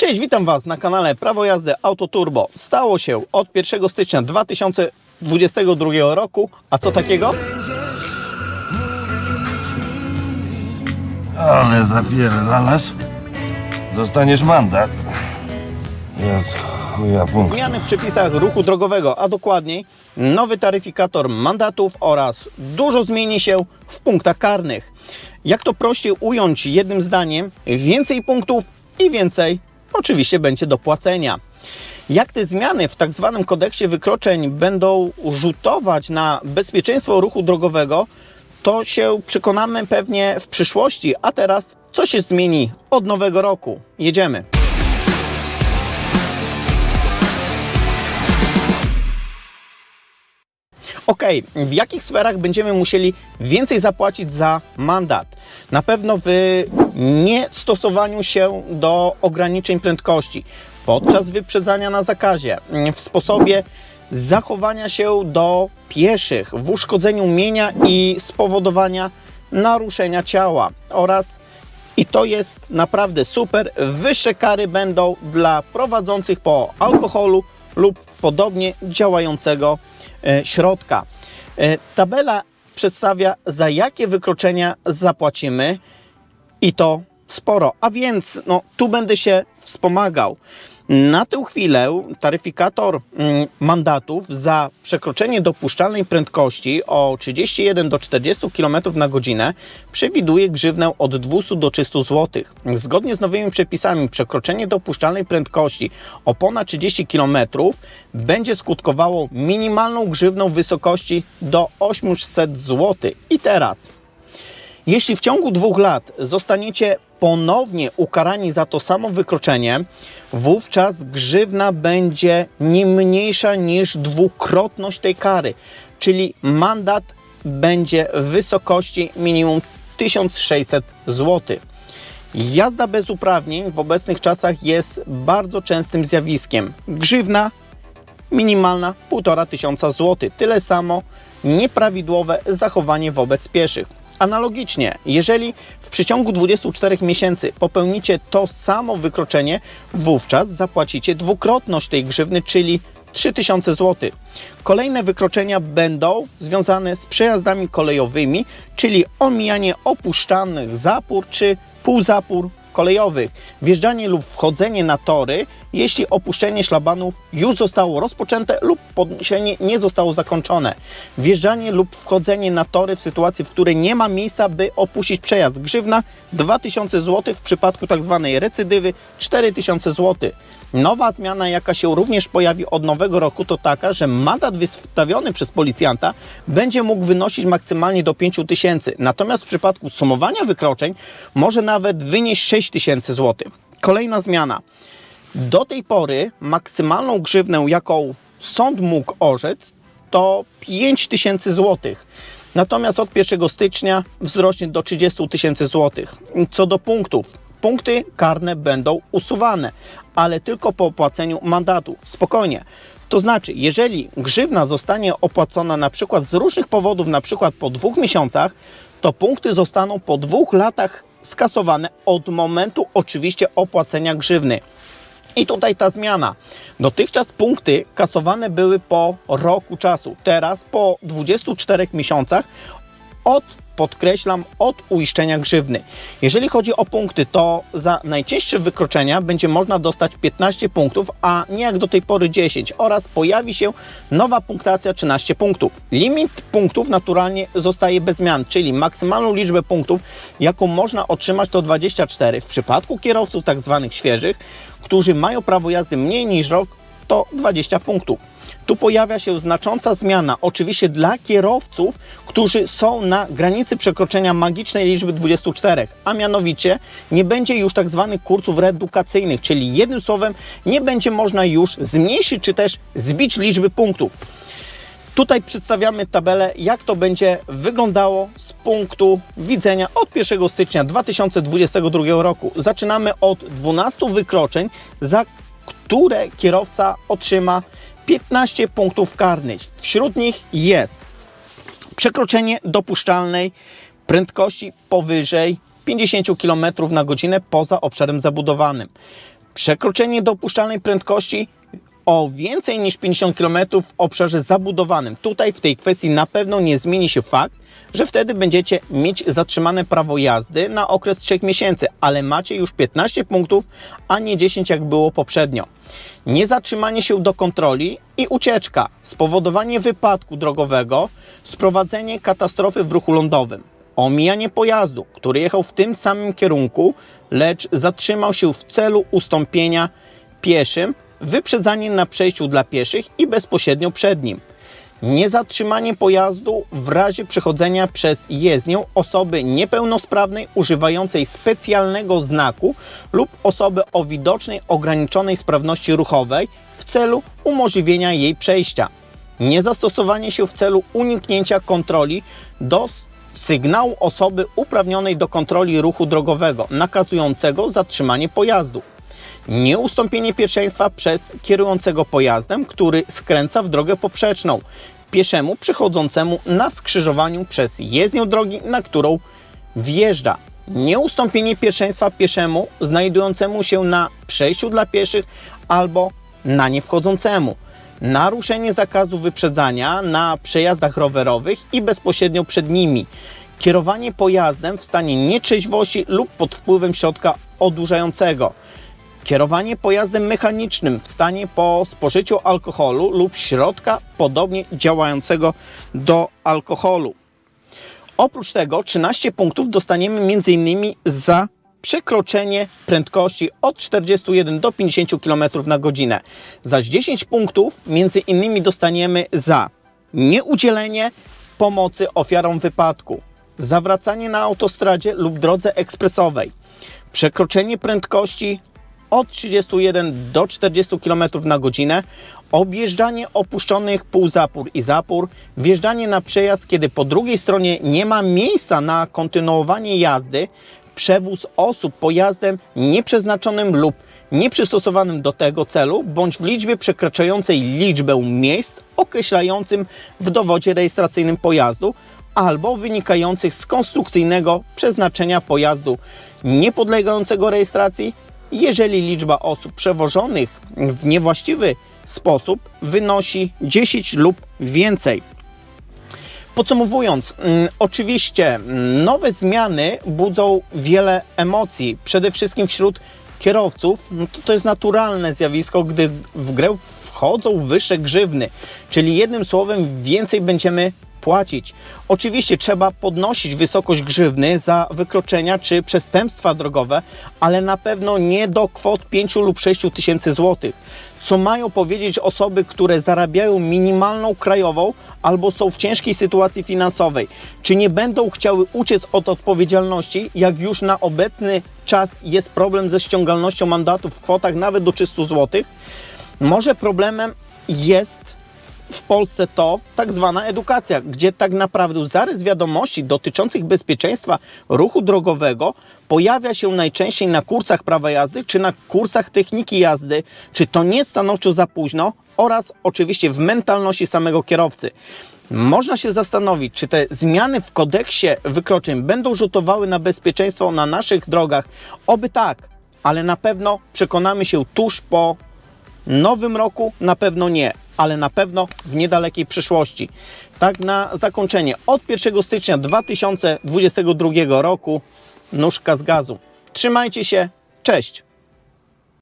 Cześć, witam Was na kanale Prawo Jazdy Auto Turbo. Stało się od 1 stycznia 2022 roku. A co takiego? Ale zapierdalasz. Dostaniesz mandat. Ja chuja punkt. Zmiany w przepisach ruchu drogowego, a dokładniej nowy taryfikator mandatów oraz dużo zmieni się w punktach karnych. Jak to prościej ująć jednym zdaniem, więcej punktów i więcej oczywiście będzie do płacenia. Jak te zmiany w tak zwanym kodeksie wykroczeń będą rzutować na bezpieczeństwo ruchu drogowego, to się przekonamy pewnie w przyszłości. A teraz co się zmieni od nowego roku? Jedziemy. Ok, w jakich sferach będziemy musieli więcej zapłacić za mandat? Na pewno w niestosowaniu się do ograniczeń prędkości, podczas wyprzedzania na zakazie, w sposobie zachowania się do pieszych, w uszkodzeniu mienia i spowodowania naruszenia ciała oraz i to jest naprawdę super. Wyższe kary będą dla prowadzących po alkoholu lub podobnie działającego e, środka. E, Tabela przedstawia za jakie wykroczenia zapłacimy i to sporo. A więc no, tu będę się wspomagał. Na tę chwilę taryfikator mm, mandatów za przekroczenie dopuszczalnej prędkości o 31 do 40 km na godzinę przewiduje grzywnę od 200 do 300 zł. Zgodnie z nowymi przepisami przekroczenie dopuszczalnej prędkości o ponad 30 km będzie skutkowało minimalną grzywną w wysokości do 800 zł. I teraz jeśli w ciągu dwóch lat zostaniecie ponownie ukarani za to samo wykroczenie, wówczas grzywna będzie nie mniejsza niż dwukrotność tej kary, czyli mandat będzie w wysokości minimum 1600 zł. Jazda bez uprawnień w obecnych czasach jest bardzo częstym zjawiskiem. Grzywna minimalna 1,5 tysiąca złotych. Tyle samo nieprawidłowe zachowanie wobec pieszych. Analogicznie, jeżeli w przeciągu 24 miesięcy popełnicie to samo wykroczenie, wówczas zapłacicie dwukrotność tej grzywny, czyli 3000 zł. Kolejne wykroczenia będą związane z przejazdami kolejowymi, czyli omijanie opuszczanych zapór czy półzapór kolejowych, wjeżdżanie lub wchodzenie na tory, jeśli opuszczenie szlabanów już zostało rozpoczęte lub podniesienie nie zostało zakończone, wjeżdżanie lub wchodzenie na tory w sytuacji, w której nie ma miejsca, by opuścić przejazd. Grzywna 2000 zł, w przypadku tzw. recydywy 4000 zł. Nowa zmiana, jaka się również pojawi od nowego roku, to taka, że mandat wystawiony przez policjanta będzie mógł wynosić maksymalnie do 5 tysięcy. Natomiast w przypadku sumowania wykroczeń może nawet wynieść 6 tysięcy złotych. Kolejna zmiana. Do tej pory maksymalną grzywnę, jaką sąd mógł orzec, to 5 tysięcy złotych. Natomiast od 1 stycznia wzrośnie do 30 tysięcy złotych. Co do punktów, punkty karne będą usuwane, ale tylko po opłaceniu mandatu. Spokojnie. To znaczy, jeżeli grzywna zostanie opłacona na przykład z różnych powodów, na przykład po dwóch miesiącach, to punkty zostaną po dwóch latach skasowane od momentu oczywiście opłacenia grzywny. I tutaj ta zmiana. Dotychczas punkty kasowane były po roku czasu. Teraz po 24 miesiącach od, podkreślam, od uiszczenia grzywny. Jeżeli chodzi o punkty, to za najcięższe wykroczenia będzie można dostać 15 punktów, a nie jak do tej pory 10 oraz pojawi się nowa punktacja 13 punktów. Limit punktów naturalnie zostaje bez zmian, czyli maksymalną liczbę punktów, jaką można otrzymać to 24. W przypadku kierowców tak zwanych świeżych, którzy mają prawo jazdy mniej niż rok, to 20 punktów. Tu pojawia się znacząca zmiana, oczywiście dla kierowców, którzy są na granicy przekroczenia magicznej liczby 24, a mianowicie nie będzie już tak zwanych kursów reedukacyjnych, czyli jednym słowem nie będzie można już zmniejszyć czy też zbić liczby punktów. Tutaj przedstawiamy tabelę, jak to będzie wyglądało z punktu widzenia od 1 stycznia 2022 roku. Zaczynamy od 12 wykroczeń, za które kierowca otrzyma 15 punktów karnych. Wśród nich jest przekroczenie dopuszczalnej prędkości powyżej 50 km na godzinę poza obszarem zabudowanym. Przekroczenie dopuszczalnej prędkości o więcej niż 50 km w obszarze zabudowanym. Tutaj w tej kwestii na pewno nie zmieni się fakt, że wtedy będziecie mieć zatrzymane prawo jazdy na okres 3 miesięcy, ale macie już 15 punktów, a nie 10 jak było poprzednio. Niezatrzymanie się do kontroli i ucieczka, spowodowanie wypadku drogowego, sprowadzenie katastrofy w ruchu lądowym, omijanie pojazdu, który jechał w tym samym kierunku, lecz zatrzymał się w celu ustąpienia pieszym, wyprzedzanie na przejściu dla pieszych i bezpośrednio przed nim. Niezatrzymanie pojazdu w razie przechodzenia przez jezdnię osoby niepełnosprawnej używającej specjalnego znaku lub osoby o widocznej ograniczonej sprawności ruchowej w celu umożliwienia jej przejścia. Niezastosowanie się w celu uniknięcia kontroli do sygnału osoby uprawnionej do kontroli ruchu drogowego nakazującego zatrzymanie pojazdu nieustąpienie pierwszeństwa przez kierującego pojazdem, który skręca w drogę poprzeczną pieszemu przychodzącemu na skrzyżowaniu przez jezdnię drogi, na którą wjeżdża. Nieustąpienie pierwszeństwa pieszemu znajdującemu się na przejściu dla pieszych albo na nie wchodzącemu. Naruszenie zakazu wyprzedzania na przejazdach rowerowych i bezpośrednio przed nimi. Kierowanie pojazdem w stanie nietrzeźwości lub pod wpływem środka odurzającego. Kierowanie pojazdem mechanicznym w stanie po spożyciu alkoholu lub środka podobnie działającego do alkoholu. Oprócz tego 13 punktów dostaniemy m.in. za przekroczenie prędkości od 41 do 50 km na godzinę. Zaś 10 punktów m.in. dostaniemy za nieudzielenie pomocy ofiarom wypadku, zawracanie na autostradzie lub drodze ekspresowej, przekroczenie prędkości od 31 do 40 km na godzinę, objeżdżanie opuszczonych półzapór i zapór, wjeżdżanie na przejazd, kiedy po drugiej stronie nie ma miejsca na kontynuowanie jazdy, przewóz osób pojazdem nieprzeznaczonym lub nieprzystosowanym do tego celu, bądź w liczbie przekraczającej liczbę miejsc określającym w dowodzie rejestracyjnym pojazdu, albo wynikających z konstrukcyjnego przeznaczenia pojazdu niepodlegającego rejestracji, jeżeli liczba osób przewożonych w niewłaściwy sposób wynosi 10 lub więcej. Podsumowując, mm, oczywiście mm, nowe zmiany budzą wiele emocji, przede wszystkim wśród kierowców. No to, to jest naturalne zjawisko, gdy w grę wchodzą wyższe grzywny, czyli jednym słowem więcej będziemy płacić. Oczywiście trzeba podnosić wysokość grzywny za wykroczenia czy przestępstwa drogowe, ale na pewno nie do kwot 5 lub 6 tysięcy złotych. Co mają powiedzieć osoby, które zarabiają minimalną krajową albo są w ciężkiej sytuacji finansowej? Czy nie będą chciały uciec od odpowiedzialności, jak już na obecny czas jest problem ze ściągalnością mandatów w kwotach nawet do 300 złotych? Może problemem jest w Polsce to tak zwana edukacja, gdzie tak naprawdę zarys wiadomości dotyczących bezpieczeństwa ruchu drogowego pojawia się najczęściej na kursach prawa jazdy czy na kursach techniki jazdy, czy to nie stanowczo za późno oraz oczywiście w mentalności samego kierowcy. Można się zastanowić, czy te zmiany w kodeksie wykroczeń będą rzutowały na bezpieczeństwo na naszych drogach. Oby tak, ale na pewno przekonamy się tuż po nowym roku na pewno nie, ale na pewno w niedalekiej przyszłości. Tak na zakończenie, od 1 stycznia 2022 roku nóżka z gazu. Trzymajcie się, cześć!